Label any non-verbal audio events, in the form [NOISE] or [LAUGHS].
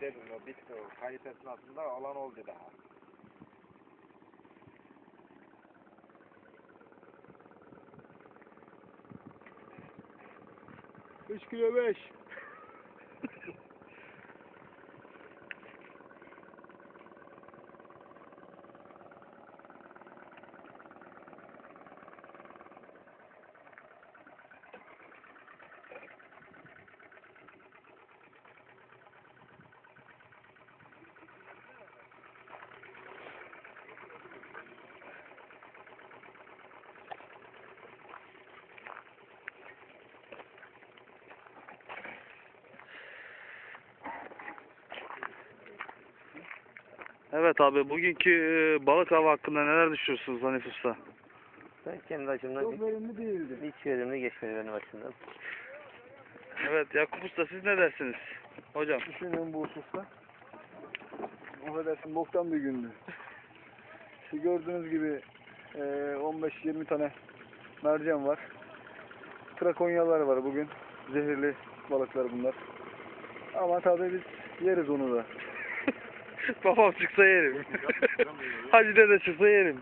o o bitti o kayıt esnasında olan oldu daha. Üç kilo beş. [LAUGHS] Evet abi bugünkü e, balık avı hakkında neler düşünüyorsunuz Hanif Usta? Ben kendi açımdan Çok verimli değildi. hiç verimli geçmedi benim açımdan. Evet Yakup Usta siz ne dersiniz? Hocam. Düşünün bu hususta. Affedersin boktan bir gündü. İşte gördüğünüz gibi eee, 15-20 tane mercan var. Trakonyalar var bugün. Zehirli balıklar bunlar. Ama tabii biz yeriz onu da. [LAUGHS] Babam çıksa yerim. Hacı dede çıksa yerim.